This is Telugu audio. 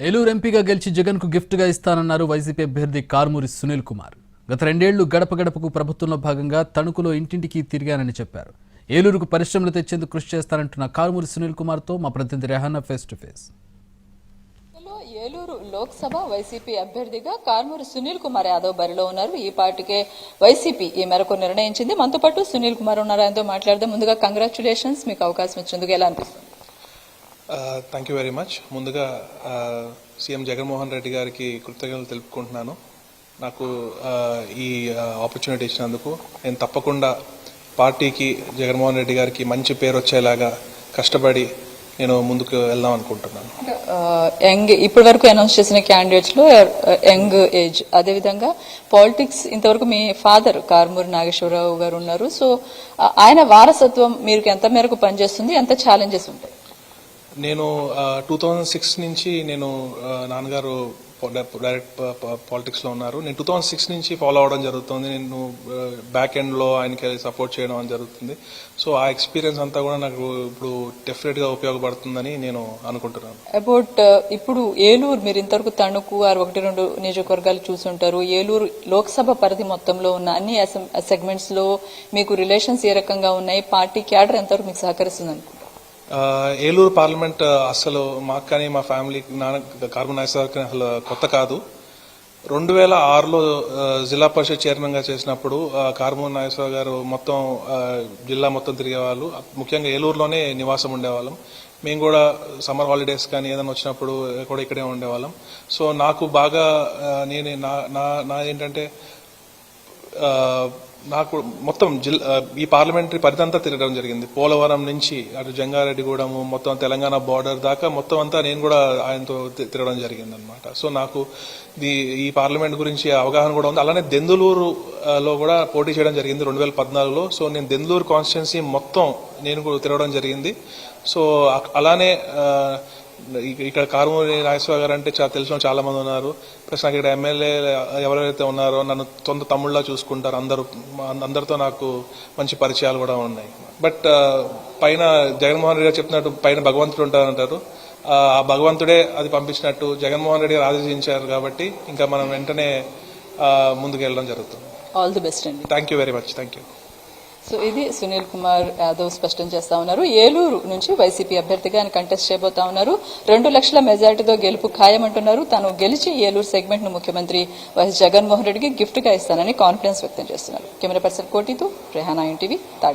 ఏలూరు ఎంపీగా గెలిచి జగన్కు గిఫ్ట్గా ఇస్తానన్నారు వైసీపీ అభ్యర్థి కార్మూరి సునీల్ కుమార్. గత రెండేళ్ళు గడప గడపకు ప్రభుత్వంలో భాగంగా తణుకులో ఇంటింటికి తిరిగానని చెప్పారు. ఏలూరుకు పరిశ్రమలు తెచ్చేందుకు కృషి చేస్తానంటున్న కార్మూరి సునీల్ కుమార్తో మా ప్రతినిధి రెహానా ఫేస్ టు ఫేస్. లో ఏలూరు లోక్సభ వైసీపీ అభ్యర్థిగా కార్మూరి సునీల్ కుమార్ యాదవ్ బరిలో ఉన్నారు. ఈ పార్టీకే వైసీపీ ఈ మేరకు నిర్ణయించింది. మనతో పాటు సునీల్ కుమార్ ఉన్నారు ఆయనతో మాట్లాడదాం. ముందుగా కంగ్రాచులేషన్స్ మీకు అవకాశం ఇచ్చేందుకు ఎలా అనిపిస్తుంది? థ్యాంక్ యూ వెరీ మచ్ ముందుగా సీఎం జగన్మోహన్ రెడ్డి గారికి కృతజ్ఞతలు తెలుపుకుంటున్నాను. నాకు ఈ ఆపర్చునిటీ ఇచ్చినందుకు నేను తప్పకుండా పార్టీకి జగన్మోహన్ రెడ్డి గారికి మంచి పేరు వచ్చేలాగా కష్టపడి నేను ముందుకు వెళ్దాం అనుకుంటున్నాను. యంగ్ ఇప్పటి వరకు అనౌన్స్ చేసిన క్యాండిడేట్స్లో యంగ్ ఏజ్ అదేవిధంగా పాలిటిక్స్ ఇంతవరకు మీ ఫాదర్ కార్మూరి నాగేశ్వరరావు గారు ఉన్నారు. సో ఆయన వారసత్వం మీరు ఎంత మేరకు పనిచేస్తుంది ఎంత ఛాలెంజెస్ ఉంటాయి? నేను టూ థౌజండ్ సిక్స్ నుంచి నేను నాన్నగారు డైరెక్ట్ పాలిటిక్స్లో ఉన్నారు. నేను టూ థౌజండ్ సిక్స్ నుంచి ఫాలో అవడం జరుగుతుంది. నేను బ్యాక్ ఎండ్లో ఆయనకి సపోర్ట్ చేయడం అని జరుగుతుంది. సో ఆ ఎక్స్పీరియన్స్ అంతా కూడా నాకు ఇప్పుడు డెఫినెట్గా ఉపయోగపడుతుందని నేను అనుకుంటున్నాను. అబౌట్ ఇప్పుడు ఏలూరు మీరు ఇంతవరకు తణుకు ఆరు ఒకటి రెండు నియోజకవర్గాలు చూసుంటారు. ఏలూరు లోక్సభ పరిధి మొత్తంలో ఉన్న అన్ని సెగ్మెంట్స్లో మీకు రిలేషన్స్ ఏ రకంగా ఉన్నాయి? పార్టీ క్యాడర్ ఎంతవరకు మీకు సహకరిస్తుంది అనుకుంటున్నారు ఏలూరు పార్లమెంట్ అసలు మాకు కానీ మా ఫ్యామిలీకి నాన్న కార్బన్ నాగేశ్వరరావుకి అసలు కొత్త కాదు. రెండు వేల ఆరులో జిల్లా పరిషత్ చైర్మన్గా చేసినప్పుడు కార్మూర్ నాగేశ్వర గారు మొత్తం జిల్లా మొత్తం తిరిగేవాళ్ళు. ముఖ్యంగా ఏలూరులోనే నివాసం ఉండేవాళ్ళం. మేము కూడా సమ్మర్ హాలిడేస్ కానీ ఏదైనా వచ్చినప్పుడు కూడా ఇక్కడే ఉండేవాళ్ళం. సో నాకు బాగా నేను నా నా ఏంటంటే నాకు మొత్తం జిల్లా ఈ పార్లమెంటరీ పరిధంతా తిరగడం జరిగింది. పోలవరం నుంచి అటు జంగారెడ్డిగూడెము మొత్తం తెలంగాణ బార్డర్ దాకా మొత్తం అంతా నేను కూడా ఆయనతో తిరగడం జరిగింది అనమాట సో నాకు ఈ ఈ పార్లమెంట్ గురించి అవగాహన కూడా ఉంది. అలానే దెందులూరు లో కూడా పోటీ చేయడం జరిగింది రెండు వేల పద్నాలుగులో. సో నేను దెందులూరు కాన్స్టిట్యున్సీ మొత్తం నేను కూడా తిరగడం జరిగింది. సో అలానే ఇక్కడ కారుమూరి నాగేశ్వర గారు అంటే చాలా తెలిసిన చాలా మంది ఉన్నారు. ప్లస్ నాకు ఇక్కడ ఎమ్మెల్యే ఎవరైతే ఉన్నారో నన్ను సొంత తమ్ముళ్ళ చూసుకుంటారు. అందరూ అందరితో నాకు మంచి పరిచయాలు కూడా ఉన్నాయి. బట్ పైన జగన్మోహన్ రెడ్డి గారు చెప్తున్నట్టు పైన భగవంతుడు ఉంటారంటారు. ఆ ఆ భగవంతుడే అది పంపించినట్టు జగన్మోహన్ రెడ్డి గారు ఆదేశించారు కాబట్టి ఇంకా మనం వెంటనే ముందుకు వెళ్ళడం జరుగుతుంది. ఆల్ ది బెస్ట్ అండి. Thank you very much thank you so ఇది సునీల్ కుమార్ యాదవ్ స్పష్టం చేస్తా ఉన్నారు. ఏలూరు నుంచి వైసీపీ అభ్యర్థిగా ఆయన కంటెస్ట్ చేయబోతా ఉన్నారు. రెండు లక్షల మెజార్టీతో గెలుపు ఖాయమంటున్నారు. తాను గెలిచి ఏలూరు సెగ్మెంట్ను ముఖ్యమంత్రి వైఎస్ జగన్మోహన్ రెడ్డికి గిఫ్ట్గా ఇస్తానని కాన్ఫిడెన్స్ వ్యక్తం చేస్తున్నారు. కెమెరా పర్సన్ కోటితో రెహానా ఎన్టీవీ